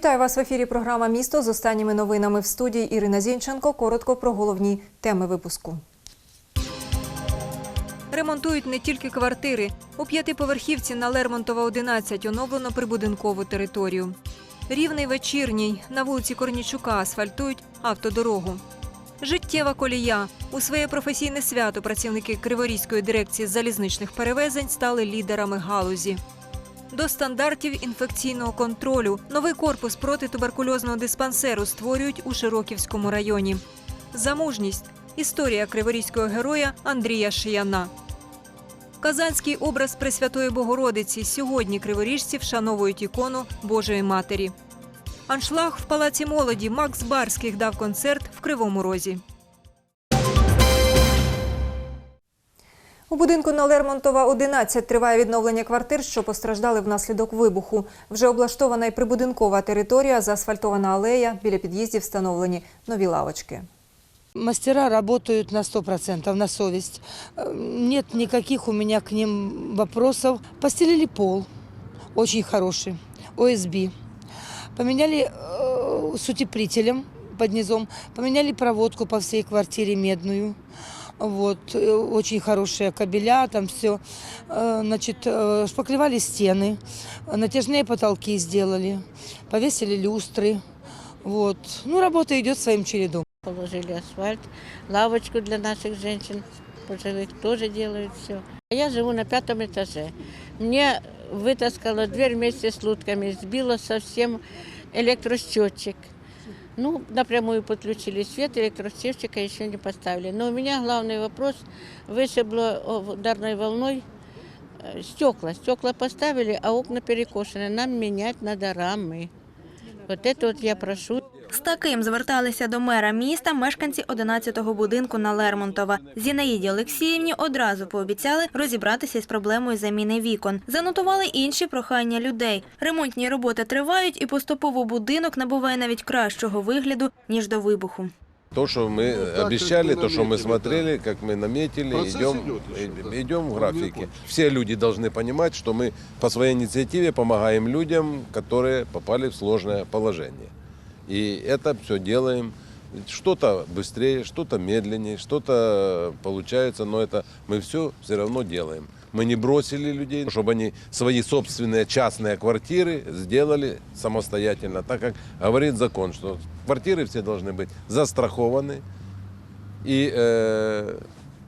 Вітаю вас в ефірі. Програма Місто з останніми новинами в студії Ірина Зінченко. Коротко про головні теми випуску. Ремонтують не тільки квартири. У п'ятиповерхівці на Лермонтова 11 оновлено прибудинкову територію. Рівний вечірній на вулиці Корнічука асфальтують автодорогу. Життєва колія. У своє професійне свято працівники Криворізької дирекції залізничних перевезень стали лідерами галузі. До стандартів інфекційного контролю новий корпус протитуберкульозного диспансеру створюють у Широківському районі. Замужність історія криворізького героя Андрія Шияна. Казанський образ Пресвятої Богородиці. Сьогодні криворіжці вшановують ікону Божої Матері. Аншлаг в палаці молоді Макс Барських дав концерт в Кривому Розі. У будинку на Лермонтова 11 триває відновлення квартир, що постраждали внаслідок вибуху. Вже облаштована і прибудинкова територія, заасфальтована алея, біля під'їздів встановлені нові лавочки. Мастера работают на 100%, на совесть. Э, Нет никаких у меня к ним вопросов. Постелили пол, очень хороший, ОСБ. Поменяли э, с утеплителем под низом, поменяли проводку по всей квартире медную Вот, э, очень хорошие кабеля, там все. Значит, э, шпаклевали стены, э, натяжные потолки сделали, повесили люстры. Вот. Ну, работа идет своим чередом. Положили асфальт, лавочку для наших женщин пожилых тоже делают все. Я живу на пятом этаже. Мне вытаскала дверь вместе с лутками, сбила совсем электросчетчик. Ну, напрямую подключили свет, электросчетчика еще не поставили. Но у меня главный вопрос, вышибло о, ударной волной э, стекла. Стекла поставили, а окна перекошены. Нам менять надо рамы. Вот это вот я прошу. З таким зверталися до мера міста мешканці 11-го будинку на Лермонтова. Зінаїді Олексіївні одразу пообіцяли розібратися із проблемою заміни вікон. Занотували інші прохання людей. Ремонтні роботи тривають, і поступово будинок набуває навіть кращого вигляду ніж до вибуху. То, что мы Ну, так, обещали, как мы то, что мы наметили, смотрели, как мы наметили, Процесс идем, идет еще, да. идем в Ну, графике. не Все люди должны понимать, что мы по своей инициативе помогаем людям, которые попали в сложное положение. И это все делаем. Что-то быстрее, что-то медленнее, что-то получается, но это мы все все равно делаем. Мы не бросили людей, чтобы они свои собственные частные квартиры сделали самостоятельно, так как говорит закон, что квартиры все должны быть застрахованы и э,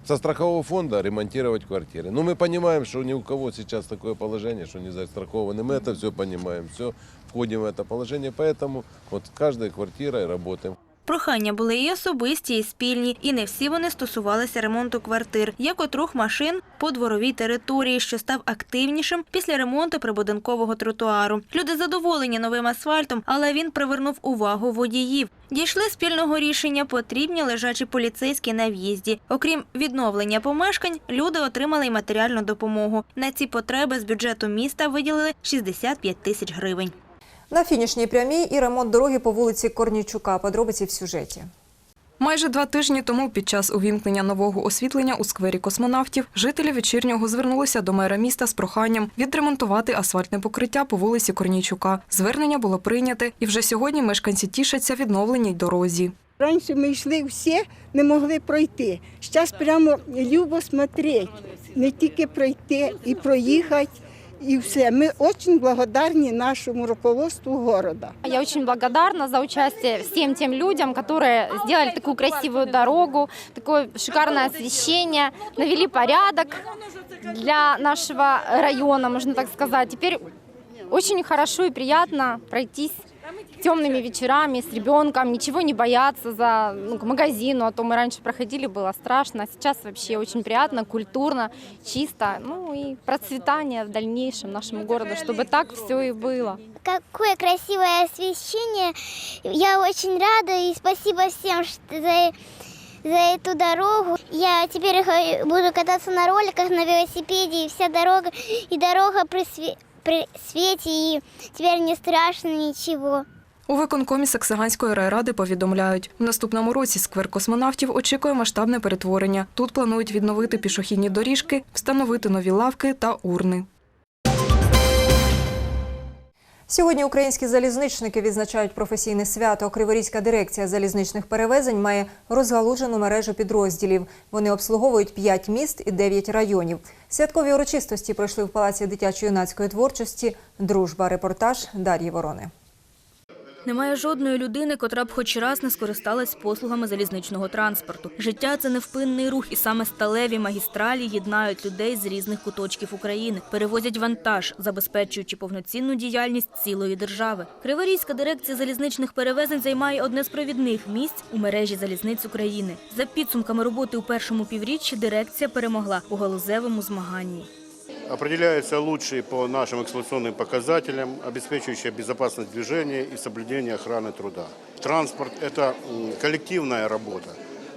со страхового фонда ремонтировать квартиры. Но мы понимаем, что ни у кого сейчас такое положение, что не застрахованы. Мы это все понимаем, все входим в это положение, поэтому вот каждой квартирой работаем. Прохання були і особисті, і спільні, і не всі вони стосувалися ремонту квартир, як от рух машин по дворовій території, що став активнішим після ремонту прибудинкового тротуару. Люди задоволені новим асфальтом, але він привернув увагу водіїв. Дійшли спільного рішення, потрібні лежачі поліцейські на в'їзді. Окрім відновлення помешкань, люди отримали й матеріальну допомогу. На ці потреби з бюджету міста виділили 65 тисяч гривень. На фінішній прямій і ремонт дороги по вулиці Корнійчука. Подробиці в сюжеті. Майже два тижні тому, під час увімкнення нового освітлення у сквері космонавтів, жителі вечірнього звернулися до мера міста з проханням відремонтувати асфальтне покриття по вулиці Корнійчука. Звернення було прийняте, і вже сьогодні мешканці тішаться відновленій дорозі. Раніше ми йшли всі, не могли пройти. Зараз прямо любо смотреть, не тільки пройти і проїхати, і все. Ми дуже благодарні нашому руководству города. Я очень благодарна за участие всем тем людям, которые сделали такую красивую дорогу, такое шикарное освещение, навели порядок для нашего района, можно так сказать. Теперь очень хорошо и приятно пройтись темными вечерами с ребенком, ничего не бояться за ну, к магазину, а то мы раньше проходили, было страшно. Сейчас вообще очень приятно, культурно, чисто, ну и процветание в дальнейшем нашему городу, чтобы так все и было. Какое красивое освещение. Я очень рада и спасибо всем за, за эту дорогу. Я теперь буду кататься на роликах, на велосипеде, и вся дорога, и дорога при, при свете, и теперь не страшно ничего. У виконкомі Саксаганської райради повідомляють, в наступному році сквер космонавтів очікує масштабне перетворення. Тут планують відновити пішохідні доріжки, встановити нові лавки та урни. Сьогодні українські залізничники відзначають професійне свято. Криворізька дирекція залізничних перевезень має розгалужену мережу підрозділів. Вони обслуговують 5 міст і 9 районів. Святкові урочистості пройшли в Палаці дитячо-юнацької творчості. Дружба. Репортаж Дар'ї Ворони. Немає жодної людини, котра б хоч раз не скористалась послугами залізничного транспорту. Життя це невпинний рух, і саме сталеві магістралі єднають людей з різних куточків України, перевозять вантаж, забезпечуючи повноцінну діяльність цілої держави. Криворізька дирекція залізничних перевезень займає одне з провідних місць у мережі залізниць України. За підсумками роботи у першому півріччі дирекція перемогла у галузевому змаганні. Определяются лучшие по нашим эксплуатационным показателям, обеспечивающие безопасность движения и соблюдение охраны труда. Транспорт – это коллективная работа,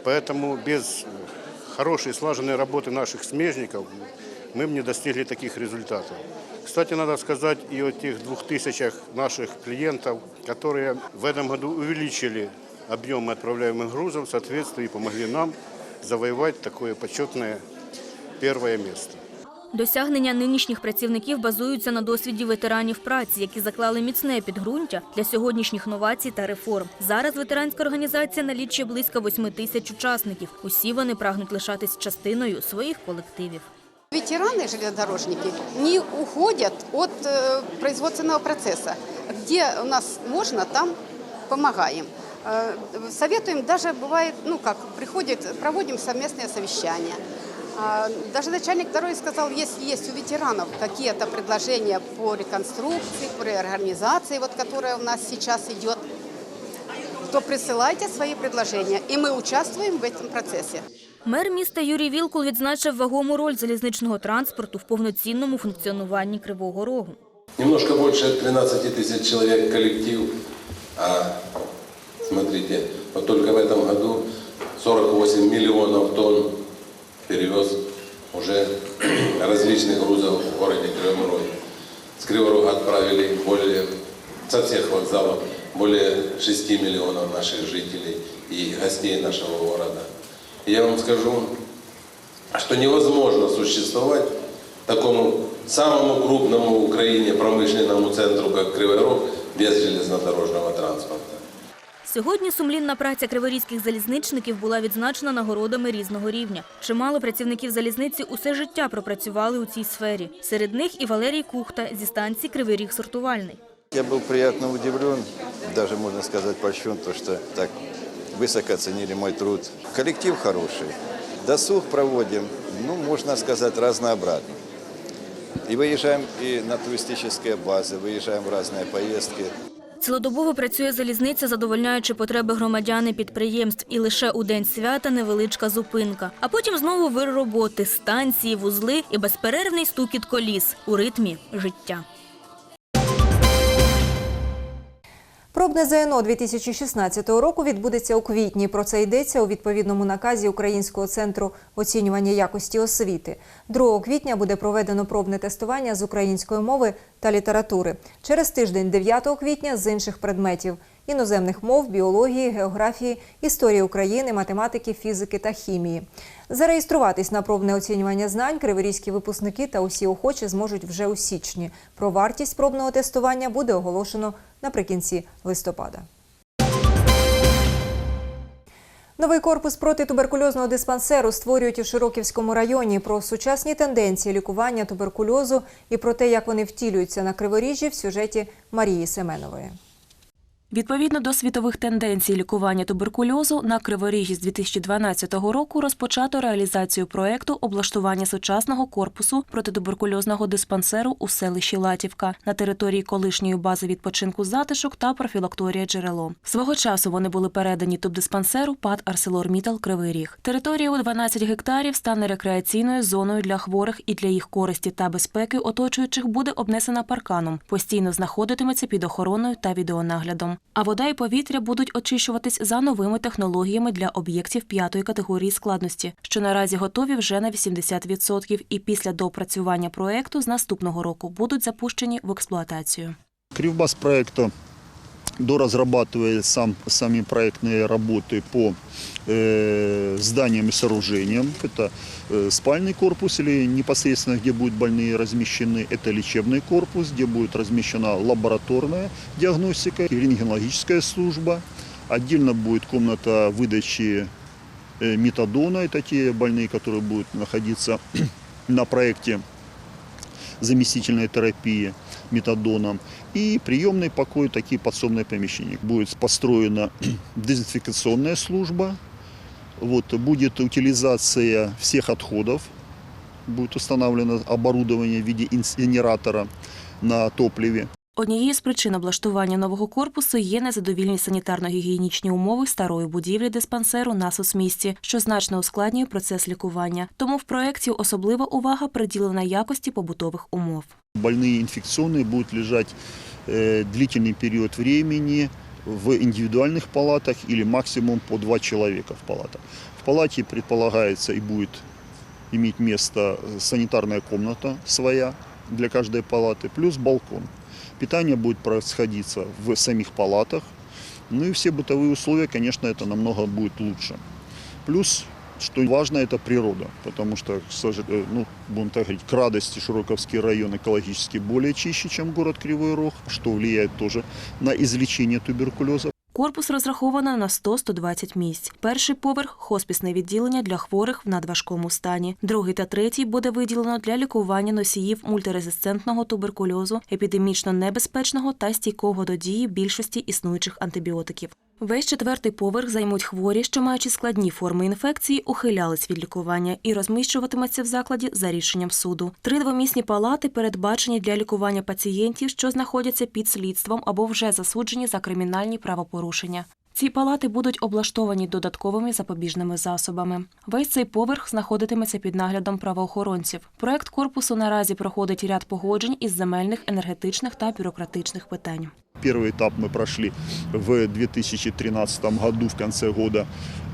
поэтому без хорошей слаженной работы наших смежников мы бы не достигли таких результатов. Кстати, надо сказать и о тех двух тысячах наших клиентов, которые в этом году увеличили объемы отправляемых грузов, в соответствии помогли нам завоевать такое почетное первое место. Досягнення нинішніх працівників базуються на досвіді ветеранів праці, які заклали міцне підґрунтя для сьогоднішніх новацій та реформ. Зараз ветеранська організація налічує близько 8 тисяч учасників. Усі вони прагнуть лишатись частиною своїх колективів. Ветераны железнодорожники не уходят от э, производственного процесса. Где у нас можно, там помогаем. Э, советуем, даже бывает, ну как, приходит, проводим совместные совещания. А, Даже начальник дороги сказал, если есть у ветеранов какие-то предложения по реконструкции, по реорганизации, вот которая у нас сейчас идет, то присылайте свои предложения, и мы участвуем в этом процессе. Мер міста Юрій Вілкул відзначив вагому роль залізничного транспорту в повноцінному функціонуванні Кривого Рогу. Немножко больше 13 тысяч человек коллектив. А смотрите, вот только в этом году 48 миллионов тонн перевез уже различных грузов в городе Кривом Роге. С Кривого Рога отправили более, со всех вокзалов более 6 миллионов наших жителей и гостей нашего города. И я вам скажу, что невозможно существовать такому самому крупному в Украине промышленному центру, как Кривой Рог, без железнодорожного транспорта. Сьогодні сумлінна праця криворізьких залізничників була відзначена нагородами різного рівня. Чимало працівників залізниці усе життя пропрацювали у цій сфері. Серед них і Валерій Кухта зі станції Кривий Ріг сортувальний. Я был приятно удивлен, даже можно сказать польщен, то, что так высоко оценили мой труд. Коллектив хороший, досуг проводим, ну, можно сказать, разнообразно. И выезжаем и на туристические базы, выезжаем в разные поездки. Цілодобово працює залізниця, задовольняючи потреби громадян і підприємств. І лише у день свята невеличка зупинка. А потім знову вир роботи, станції, вузли і безперервний стукіт коліс у ритмі життя. Пробне ЗНО 2016 року відбудеться у квітні. Про це йдеться у відповідному наказі Українського центру оцінювання якості освіти. 2 квітня буде проведено пробне тестування з української мови та літератури. Через тиждень, 9 квітня, з інших предметів іноземних мов, біології, географії, історії України, математики, фізики та хімії. Зареєструватись на пробне оцінювання знань криворізькі випускники та усі охочі зможуть вже у січні. Про вартість пробного тестування буде оголошено наприкінці листопада. Новий корпус протитуберкульозного диспансеру створюють у Широківському районі. Про сучасні тенденції лікування туберкульозу і про те, як вони втілюються на Криворіжжі в сюжеті Марії Семенової. Відповідно до світових тенденцій лікування туберкульозу на Криворіжжі з 2012 року розпочато реалізацію проекту облаштування сучасного корпусу протитуберкульозного диспансеру у селищі Латівка на території колишньої бази відпочинку затишок та профілакторія джерело. Свого часу вони були передані тубдиспансеру ПАД «Арселормітал» Кривий Ріг. Територія у 12 гектарів стане рекреаційною зоною для хворих і для їх користі та безпеки оточуючих буде обнесена парканом, постійно знаходитиметься під охороною та відеонаглядом. А вода і повітря будуть очищуватись за новими технологіями для об'єктів п'ятої категорії складності, що наразі готові вже на 80% і після доопрацювання проекту з наступного року будуть запущені в експлуатацію. Крівбас проекту доразрабатывая сам, сами проектные работы по э, зданиям и сооружениям. Это э, спальный корпус или непосредственно, где будут больные размещены. Это лечебный корпус, где будет размещена лабораторная диагностика, рентгенологическая служба. Отдельно будет комната выдачи э, метадона. Это те больные, которые будут находиться на проекте заместительной терапии метадоном. И приемный покой, такие подсобные помещения. Будет построена дезинфекционная служба, вот, будет утилизация всех отходов, будет установлено оборудование в виде инсинератора на топливе. Однією з причин облаштування нового корпусу є незадовільні санітарно-гігієнічні умови старої будівлі диспансеру на соцмісті, що значно ускладнює процес лікування. Тому в проєкті особлива увага приділена якості побутових умов. Больные инфекционные будут лежать э, длительный период времени в индивидуальных палатах или максимум по два человека в палатах. В палате предполагается и будет иметь место санитарная комната своя для каждой палаты, плюс балкон. Питание будет происходиться в самих палатах. Ну и все бытовые условия, конечно, это намного будет лучше. Плюс, что важно, это природа, потому что, к сожалению, ну, будем так говорить, к радости Широковский район экологически более чище, чем город Кривой Рог, что влияет тоже на излечение туберкулеза. Корпус розраховано на 100-120 місць. Перший поверх хоспісне відділення для хворих в надважкому стані. Другий та третій буде виділено для лікування носіїв мультирезистентного туберкульозу, епідемічно небезпечного та стійкого до дії більшості існуючих антибіотиків. Весь четвертий поверх займуть хворі, що маючи складні форми інфекції, ухилялись від лікування і розміщуватимуться в закладі за рішенням суду. Три двомісні палати передбачені для лікування пацієнтів, що знаходяться під слідством або вже засуджені за кримінальні правопорушення. Ці палати будуть облаштовані додатковими запобіжними засобами. Весь цей поверх знаходитиметься під наглядом правоохоронців. Проект корпусу наразі проходить ряд погоджень із земельних, енергетичних та бюрократичних питань. Первый этап мы прошли в 2013 году, в конце года.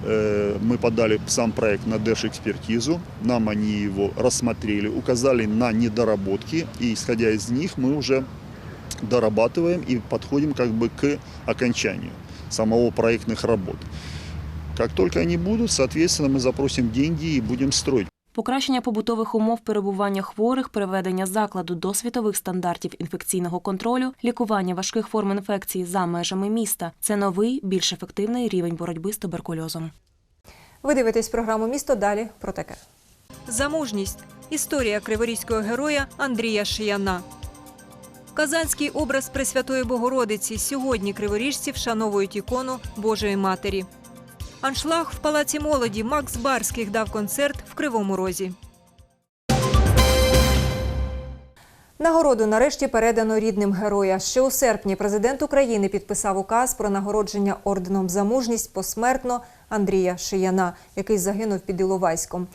Э, Мы подали сам проект на держэкспертизу, нам они его рассмотрели, указали на недоработки, и исходя из них мы уже дорабатываем и подходим как бы к окончанию самого проектных работ. Как только они будут, соответственно, мы запросим деньги и будем строить. Покращення побутових умов перебування хворих, приведення закладу до світових стандартів інфекційного контролю, лікування важких форм інфекції за межами міста це новий, більш ефективний рівень боротьби з туберкульозом. Ви дивитесь програму Місто далі про таке. Замужність. Історія криворізького героя Андрія Шияна. Казанський образ Пресвятої Богородиці. Сьогодні криворіжці вшановують ікону Божої Матері. Аншлаг в палаці молоді Макс Барських дав концерт в Кривому Розі. Нагороду нарешті передано рідним героя. Ще у серпні президент України підписав указ про нагородження орденом за мужність посмертно Андрія Шияна, який загинув під Іловайськом.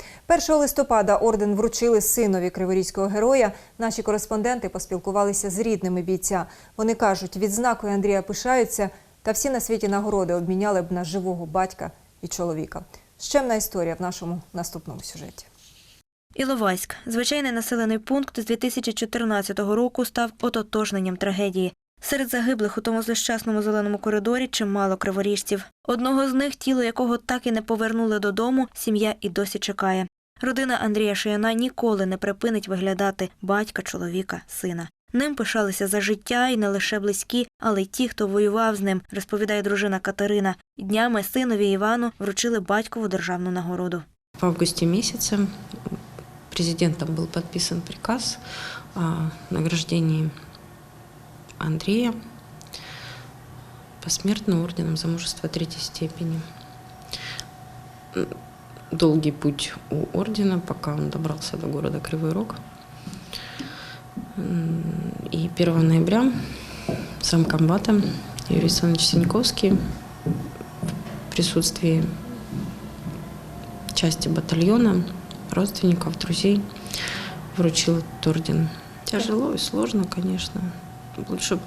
1 листопада орден вручили синові криворізького героя. Наші кореспонденти поспілкувалися з рідними бійця. Вони кажуть, відзнакою Андрія пишаються, та всі на світі нагороди обміняли б на живого батька і чоловіка. Щемна історія в нашому наступному сюжеті. Іловайськ, звичайний населений пункт з 2014 року, став ототожненням трагедії. Серед загиблих у тому злощасному зеленому коридорі чимало криворіжців. Одного з них, тіло якого так і не повернули додому, сім'я і досі чекає. Родина Андрія Шияна ніколи не припинить виглядати батька, чоловіка, сина. Ним пишалися за життя і не лише близькі, але й ті, хто воював з ним, розповідає дружина Катерина. Днями синові Івану вручили батькову державну нагороду. В августе месяце президентом был подписан приказ о награждении Андрея посмертно орденом за мужество третьей степени. М, Долгий путь у ордена, пока он добрался до города Кривой Рог. И 1 ноября сам комбата Юрий Александрович Синьковский в присутствии части батальона, родственников, друзей вручил этот орден. Тяжело и сложно, конечно. Лучше бы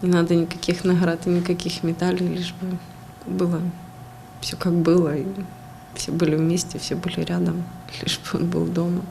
не надо никаких наград и никаких медалей, лишь бы было все как было, и все были вместе, все были рядом, лишь бы он был дома.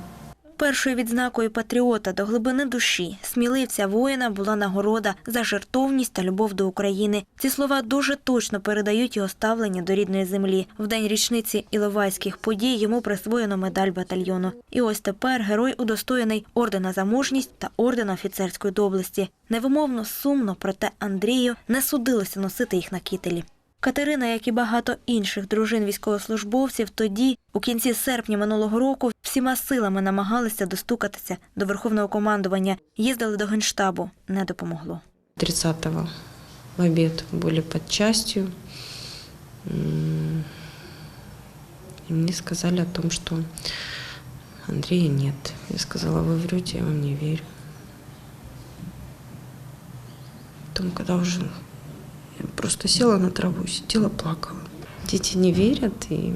Першою відзнакою патріота до глибини душі, сміливця воїна була нагорода за жертовність та любов до України. Ці слова дуже точно передають його ставлення до рідної землі. В день річниці іловайських подій йому присвоєно медаль батальйону. І ось тепер герой удостоєний ордена за мужність та ордена офіцерської доблесті. Невимовно сумно, проте Андрію не судилося носити їх на кітелі. Катерина, як і багато інших дружин військовослужбовців, тоді, у кінці серпня минулого року, всіма силами намагалися достукатися до верховного командування, їздили до генштабу, не допомогло. 30-го в обед были под частью. М, И мне сказали о том, что Андрея нет. Я сказала, вы врете, я вам не верю. Потом, когда уже я просто села на траву, сидела, плакала. Дети не верят, и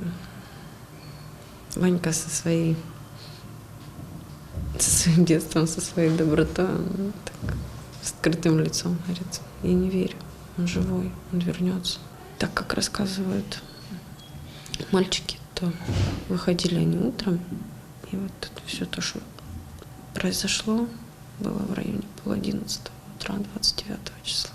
Ванька со своей со своим детством, со своей добротой, он так с открытым лицом говорит, я не верю, он живой, он вернется. Так как рассказывают мальчики, то выходили они утром, и вот это все то, что произошло, было в районе пол одиннадцатого утра 29 числа.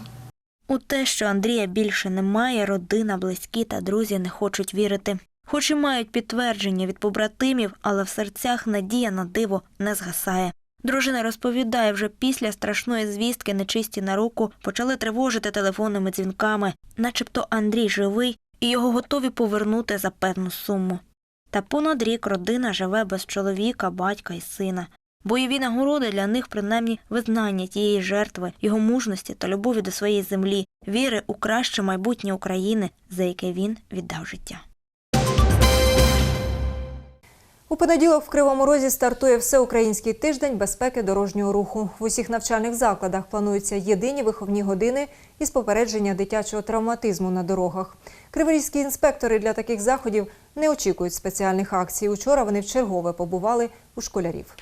У те, що Андрія більше немає, родина, близькі та друзі не хочуть вірити. Хоч і мають підтвердження від побратимів, але в серцях надія на диво не згасає. Дружина розповідає, вже після страшної звістки нечисті на руку почали тривожити телефонними дзвінками, начебто Андрій живий і його готові повернути за певну суму. Та понад рік родина живе без чоловіка, батька і сина. Бойові нагороди для них принаймні визнання тієї жертви, його мужності та любові до своєї землі, віри у краще майбутнє України, за яке він віддав життя. У понеділок в Кривому Розі стартує всеукраїнський тиждень безпеки дорожнього руху. В усіх навчальних закладах плануються єдині виховні години із попередження дитячого травматизму на дорогах. Криворізькі інспектори для таких заходів не очікують спеціальних акцій. Учора вони вчергове побували у школярів.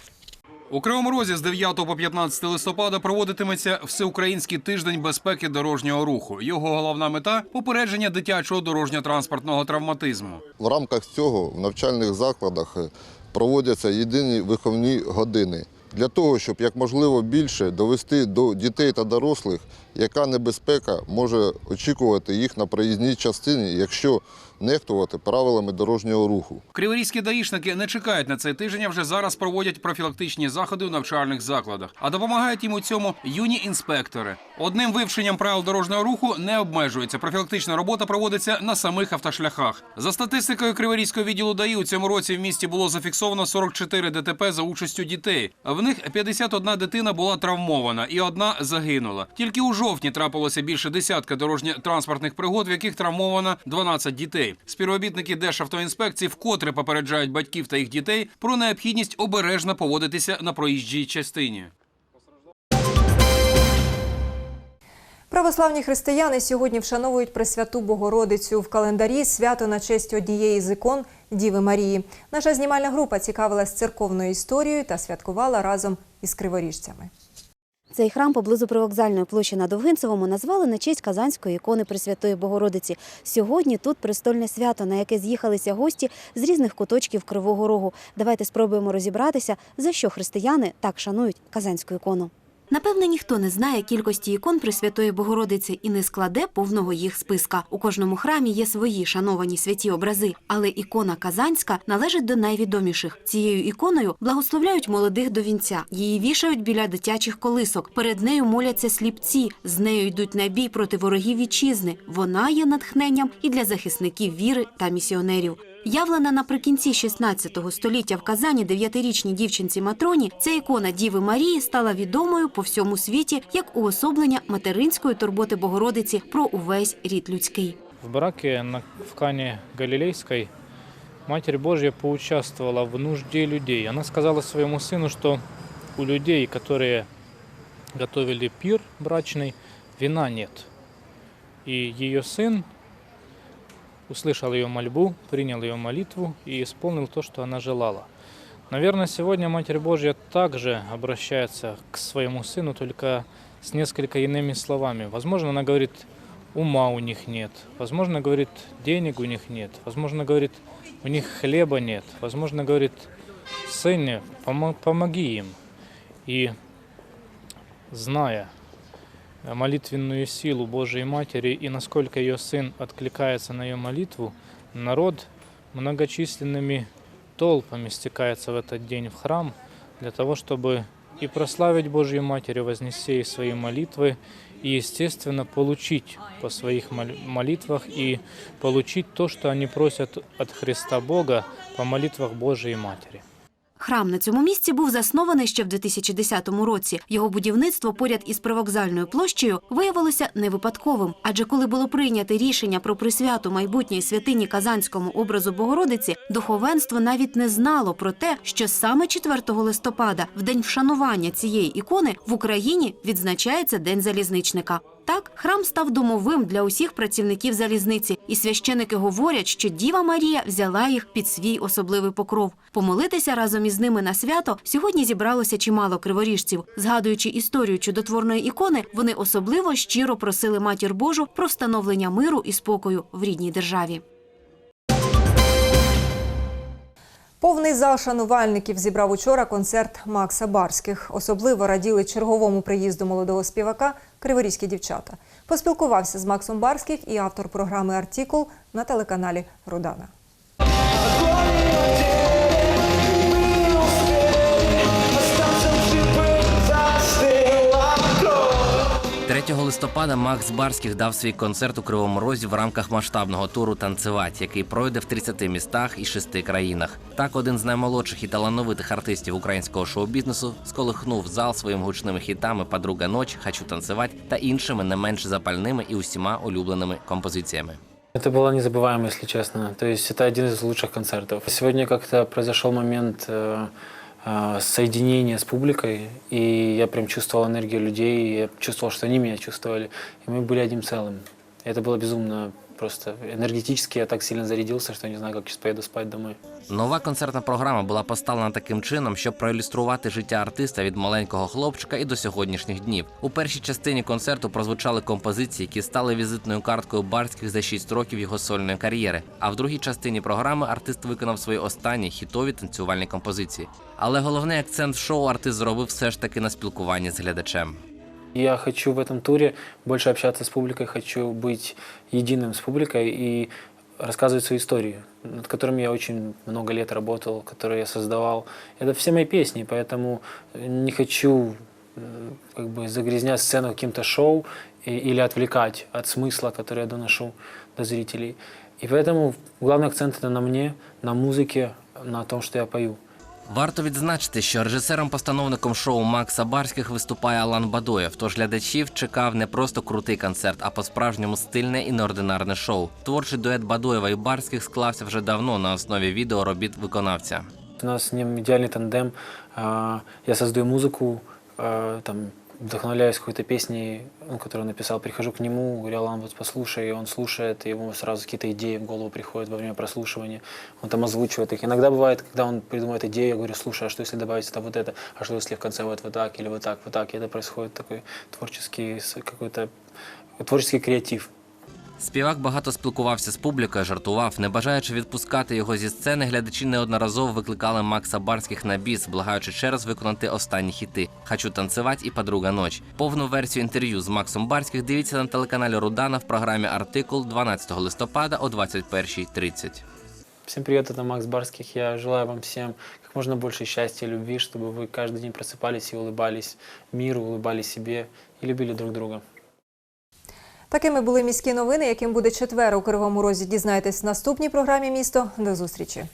У Кривому Розі з 9 по 15 листопада проводитиметься Всеукраїнський тиждень безпеки дорожнього руху. Його головна мета попередження дитячого дорожньо-транспортного травматизму. В рамках цього в навчальних закладах е, проводяться єдині виховні години для того, щоб як можливо більше довести до дітей та дорослих, яка небезпека може очікувати їх на проїзній частині, якщо нехтувати правилами дорожнього руху. Криворізькі даїшники не чекають на цей тиждень, а вже зараз проводять профілактичні заходи у навчальних закладах. А допомагають їм у цьому юні інспектори. Одним вивченням правил дорожнього руху не обмежується. Профілактична робота проводиться на самих автошляхах. За статистикою Криворізького відділу ДАІ у цьому році в місті було зафіксовано 44 ДТП за участю дітей. В них 51 дитина була травмована і одна загинула. Тільки у жовтні трапилося більше десятка дорожньо-транспортних пригод, в яких травмовано 12 дітей. Співробітники Державтоінспекції вкотре попереджають батьків та їх дітей про необхідність обережно поводитися на проїжджій частині. Православні християни сьогодні вшановують Пресвяту Богородицю в календарі свято на честь однієї з ікон Діви Марії. Наша знімальна група цікавилась церковною історією та святкувала разом із криворіжцями. Цей храм поблизу привокзальної площі на Довгинцевому назвали на честь казанської ікони Пресвятої Богородиці. Сьогодні тут престольне свято, на яке з'їхалися гості з різних куточків Кривого Рогу. Давайте спробуємо розібратися, за що християни так шанують казанську ікону. Напевне, ніхто не знає кількості ікон Пресвятої Богородиці і не складе повного їх списка. У кожному храмі є свої шановані святі образи, але ікона Казанська належить до найвідоміших. Цією іконою благословляють молодих до вінця. Її вішають біля дитячих колисок. Перед нею моляться сліпці. З нею йдуть на бій проти ворогів вітчизни. Вона є натхненням і для захисників віри та місіонерів. Явлена наприкінці 16 століття в Казані дев'ятирічній дівчинці Матроні, ця ікона Діви Марії стала відомою по всьому світі як уособлення материнської турботи Богородиці про увесь рід людський. В браке на, в Кане Галилейской Матерь Божья поучаствовала в нужде людей. Она сказала своему сыну, что у людей, которые готовили пир брачный, вина нет. И ее сын услышал ее мольбу, принял ее молитву и исполнил то, что она желала. Наверное, сегодня Матерь Божья также обращается к своему сыну, только с несколько иными словами. Возможно, она говорит, ума у них нет. Возможно, говорит, денег у них нет. Возможно, говорит, у них хлеба нет. Возможно, говорит, Сыне, помо- помоги им. И зная молитвенную силу Божией Матери и насколько ее сын откликается на ее молитву, народ многочисленными толпами стекается в этот день в храм для того, чтобы и прославить Божью Матерь, и вознести ей свои молитвы, и, естественно, получить по своих мол- молитвах и получить то, что они просят от Христа Бога по молитвах Божией Матери. Храм на цьому місці був заснований ще в 2010 році. Його будівництво поряд із привокзальною площею виявилося не випадковим. Адже коли було прийнято рішення про присвяту майбутньої святині Казанському образу Богородиці, духовенство навіть не знало про те, що саме 4 листопада, в день вшанування цієї ікони, в Україні відзначається День залізничника. Так, храм став домовим для усіх працівників залізниці, і священики говорять, що Діва Марія взяла їх під свій особливий покров. Помолитися разом із ними на свято сьогодні зібралося чимало криворіжців. Згадуючи історію чудотворної ікони, вони особливо щиро просили матір Божу про встановлення миру і спокою в рідній державі. Повний зал шанувальників зібрав учора концерт Макса Барських. Особливо раділи черговому приїзду молодого співака криворізькі дівчата. Поспілкувався з Максом Барських і автор програми Артікул на телеканалі Рудана. 3 листопада Макс Барських дав свій концерт у Кривому Розі в рамках масштабного туру «Танцевать», який пройде в 30 містах і 6 країнах. Так, один з наймолодших і талановитих артистів українського шоу-бізнесу сколихнув зал своїми гучними хітами «Подруга ночь», «Хочу танцевать» та іншими не менш запальними і усіма улюбленими композиціями. Это было незабываемо, если честно. То есть это один из лучших концертов. Сегодня как-то произошел момент э, э, соединения с публикой, и я прям чувствовал энергию людей, и я чувствовал, что они меня чувствовали, и мы были одним целым. И это было безумно просто энергетически я так сильно зарядился, что не знаю, как сейчас поеду спать домой. Нова концертна програма була поставлена таким чином, щоб проілюструвати життя артиста від маленького хлопчика і до сьогоднішніх днів. У першій частині концерту прозвучали композиції, які стали візитною карткою Барських за 6 років його сольної кар'єри. А в другій частині програми артист виконав свої останні хітові танцювальні композиції. Але головний акцент шоу артист зробив все ж таки на спілкуванні з глядачем. Я хочу в этом туре больше общаться с публикой, хочу быть единым с публикой и рассказывать свою историю, над которыми я очень много лет работал, которые я создавал. Это все мои песни, поэтому не хочу э, как бы загрязнять сцену каким-то шоу или отвлекать от смысла, который я доношу до зрителей. И поэтому главный акцент это на мне, на музыке, на том, что я пою. Варто відзначити, що режисером-постановником шоу Макса Барських виступає Алан Бадоєв. Тож глядачів чекав не просто крутий концерт, а по-справжньому стильне і неординарне шоу. Творчий дует Бадоєва і Барських склався вже давно на основі відео робіт виконавця. У нас з ним ідеальний тандем. Я создаю музику там, вдохновляюсь какой-то песней, ну, которую написал, прихожу к нему, говорю, Алан, вот послушай, и он слушает, и ему сразу какие-то идеи в голову приходят во время прослушивания. Он там озвучивает их. Иногда бывает, когда он придумывает идею, я говорю, слушай, а что если добавить сюда вот это, а что если в конце вот, вот так, или вот так, вот так, и это происходит такой творческий с- какой-то творческий креатив. Співак багато спілкувався з публікою, жартував, не бажаючи відпускати його зі сцени. Глядачі неодноразово викликали Макса Барських на біс, благаючи ще раз виконати останні хіти Хочу танцевать і Подруга ночь. Повну версію інтерв'ю з Максом Барських дивіться на телеканалі Рудана в програмі Артикул 12 листопада о 21.30. Всем привет, это Макс Барских. Я желаю вам всем как можно больше счастья, любви, чтобы вы каждый день просыпались и улыбались миру, улыбались себе и любили друг друга. Такими були міські новини, яким буде четвер у Кривому Розі. Дізнайтесь в наступній програмі місто. До зустрічі.